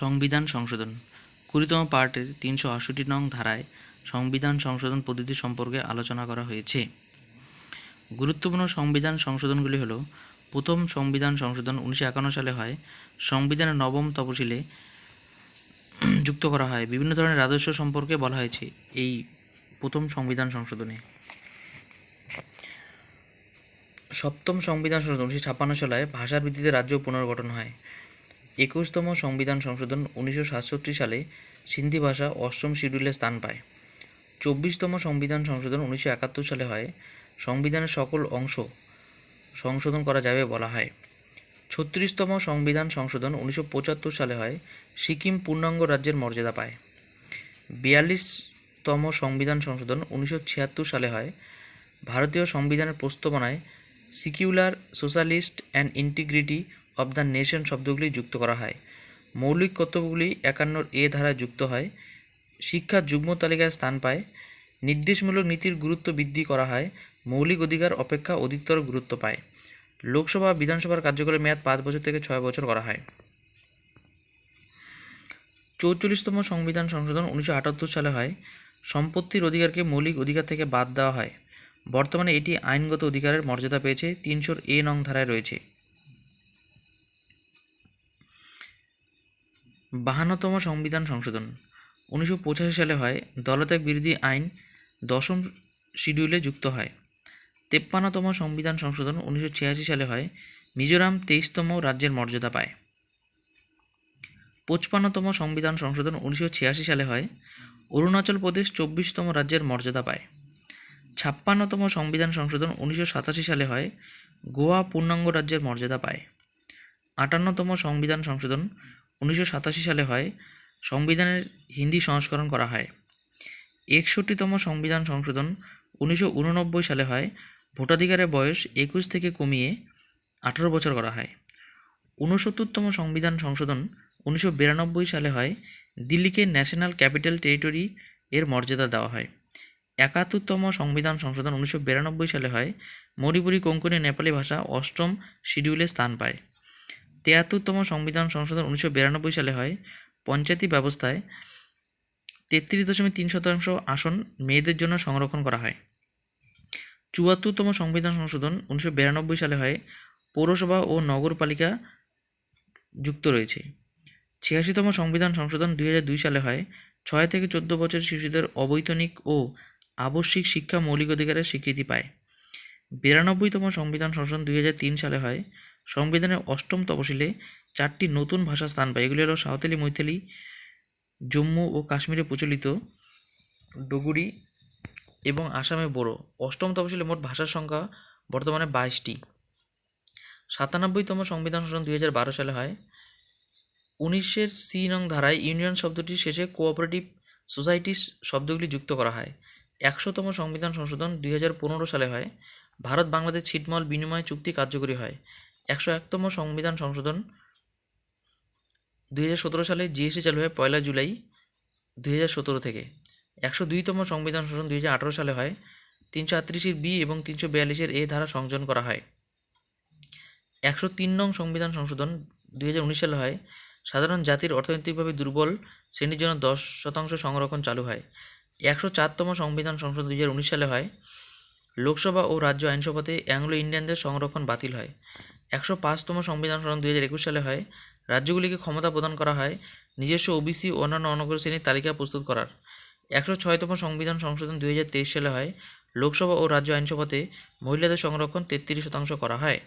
সংবিধান সংশোধন। কুড়িতম পার্টের তিনশো আষট্টি নং ধারায় সংবিধান সংশোধন পদ্ধতি সম্পর্কে আলোচনা করা হয়েছে। গুরুত্বপূর্ণ সংবিধান সংশোধনগুলি হলো, প্রথম সংবিধান সংশোধন উনিশশো একান্ন সালে হয়, সংবিধানের নবম তপশিলে যুক্ত করা হয়, বিভিন্ন ধরনের রাজস্ব সম্পর্কে বলা হয়েছে এই প্রথম সংবিধান সংশোধনে। সপ্তম সংবিধান সংশোধন উনিশশো ছাপ্পান্ন সালে ভাষার ভিত্তিতে রাজ্য পুনর্গঠন হয়। একুশতম সংবিধান সংশোধন উনিশশো সাতষট্টি সালে সিন্ধি ভাষা অষ্টম শিডিউলে স্থান পায়। চব্বিশতম সংবিধান সংশোধন উনিশশো একাত্তর সালে হয়। সংবিধানের সকল অংশ সংশোধন করা যাবে বলা হয়। ছত্রিশতম সংবিধান সংশোধন উনিশশো পঁচাত্তর সালে হয়। সিকিম পূর্ণাঙ্গ রাজ্যের মর্যাদা পায়। বিয়াল্লিশতম সংবিধান সংশোধন উনিশশো ছিয়াত্তর সালে হয়। ভারতীয় সংবিধানের প্রস্তাবনায় secular socialist and integrity of the nation শব্দগুলি যুক্ত করা হয়। মৌলিক কর্তব্যগুলি একান্নর এ ধারায় যুক্ত হয়। শিক্ষা যুগ্ম তালিকায় স্থান পায়। নির্দেশমূলক নীতির গুরুত্ব বৃদ্ধি করা হয়। মৌলিক অধিকার অপেক্ষা অধিকতর গুরুত্ব পায়। লোকসভা, বিধানসভার কার্যকরের মেয়াদ পাঁচ বছর থেকে ছয় বছর করা হয়। চৌচল্লিশতম সংবিধান সংশোধন উনিশশো আটাত্তর সালে হয়। সম্পত্তির অধিকারকে মৌলিক অধিকার থেকে বাদ দেওয়া হয়। বর্তমানে এটি আইনগত অধিকারের মর্যাদা পেয়েছে। তিনশোর এ নং ধারায় রয়েছে। বাহান্নতম সংবিধান সংশোধন। উনিশশো পঁচাশি সালে হয়, দলত্যাগ বিরোধী আইন দশম শিডিউলে যুক্ত হয়। তেপ্পান্নতম সংবিধান সংশোধন উনিশশো ছিয়াশি সালে হয়, মিজোরাম তেইশতম রাজ্যের মর্যাদা পায়। পঁচপান্নতম সংবিধান সংশোধন উনিশশো ছিয়াশি সালে হয়, অরুণাচল প্রদেশ চব্বিশতম রাজ্যের মর্যাদা পায়। ছাপ্পান্নতম সংবিধান সংশোধন উনিশশো সাতাশি সালে হয়, গোয়া পূর্ণাঙ্গ রাজ্যের মর্যাদা পায়। আটান্নতম সংবিধান সংশোধন উনিশশো সাতাশি সালে হয়, সংবিধানের হিন্দি সংস্করণ করা হয়। একষট্টিতম সংবিধান সংশোধন উনিশশো উননব্বই সালে হয়, ভোটাধিকারের বয়স একুশ থেকে কমিয়ে আঠারো বছর করা হয়। ঊনসত্তরতম সংবিধান সংশোধন উনিশশো বিরানব্বই সালে হয়, দিল্লিকে ন্যাশনাল ক্যাপিটাল টেরিটরি এর মর্যাদা দেওয়া হয়। একাত্তরতম সংবিধান সংশোধন উনিশশো বিরানব্বই সালে হয়, মণিপুরি কোঙ্কণী নেপালি ভাষা অষ্টম শিডিউলে স্থান পায়। তিয়াত্তরতম সংবিধান সংশোধন উনিশশো বিরানব্বই সালে হয়। পঞ্চায়েতি ব্যবস্থায় তেত্রিশ দশমিক তিন শতাংশ আসন মেয়েদের জন্য সংরক্ষণ করা হয়। চুয়াত্তরতম সংবিধান সংশোধন উনিশশো বিরানব্বই সালে হয়। পৌরসভা ও নগরপালিকা যুক্ত রয়েছে। ছিয়াশিতম সংবিধান সংশোধন দুই হাজার দুই সালে হয়। ছয় থেকে চোদ্দ বছর শিশুদের অবৈতনিক ও আবশ্যিক শিক্ষা মৌলিক অধিকারের স্বীকৃতি পায়। বিরানব্বইতম সংবিধান সংশোধন দুই হাজার তিন সালে হয়। সংবিধানের অষ্টম তপশিলে চারটি নতুন ভাষা স্থান পায়। এগুলি হলো সাঁওতালি, মৈথালি, জম্মু ও কাশ্মীরে প্রচলিত, ডুগুরি এবং আসামে বোরো। অষ্টম তপশিলে মোট ভাষার সংখ্যা বর্তমানে বাইশটি। সাতানব্বইতম সংবিধান সংশোধন দুই সালে হয়। উনিশের সি নং ধারায় ইউনিয়ন শব্দটির শেষে কোঅপারেটিভ সোসাইটিস শব্দগুলি যুক্ত করা হয়। একশোতম সংবিধান সংশোধন দুই হাজার পনেরো সালে হয়। ভারত বাংলাদেশ ছিটমহল বিনিময় চুক্তি কার্যকরী হয়। একশো একতম সংবিধান সংশোধন দুই হাজার সতেরো সালে জিএসটি চালু হয় পয়লা জুলাই দুই হাজার সতেরো থেকে। একশো দুইতম সংবিধান সংশোধন দুই হাজার আঠারো সালে হয়। তিনশো আটত্রিশের বি এবং তিনশো বিয়াল্লিশের এ ধারা সংযোজন করা হয়। একশো তিন নং সংবিধান সংশোধন দুই হাজার উনিশ সালে হয়। সাধারণ জাতির অর্থনৈতিকভাবে দুর্বল, শ্রেণির জন্য দশ শতাংশ সংরক্ষণ চালু হয়। একশো চারতম সংবিধান সংশোধন দুই হাজার উনিশ সালে হয়। লোকসভা ও রাজ্য আইনসভাতে অ্যাংলো ইন্ডিয়ানদের সংরক্ষণ বাতিল হয়। একশো পাঁচতম সংবিধান সংশোধন দুই হাজার একুশ সালে হয়। রাজ্যগুলিকে ক্ষমতা প্রদান করা হয় নিজস্ব ওবিসি ও অন্যান্য অনগ্র শ্রেণির তালিকা প্রস্তুত করার। একশো ছয়তম সংবিধান সংশোধন দুই হাজার তেইশ সালে হয়। লোকসভা ও রাজ্য আইনসভাতে মহিলাদের সংরক্ষণ তেত্রিশ শতাংশ করা হয়।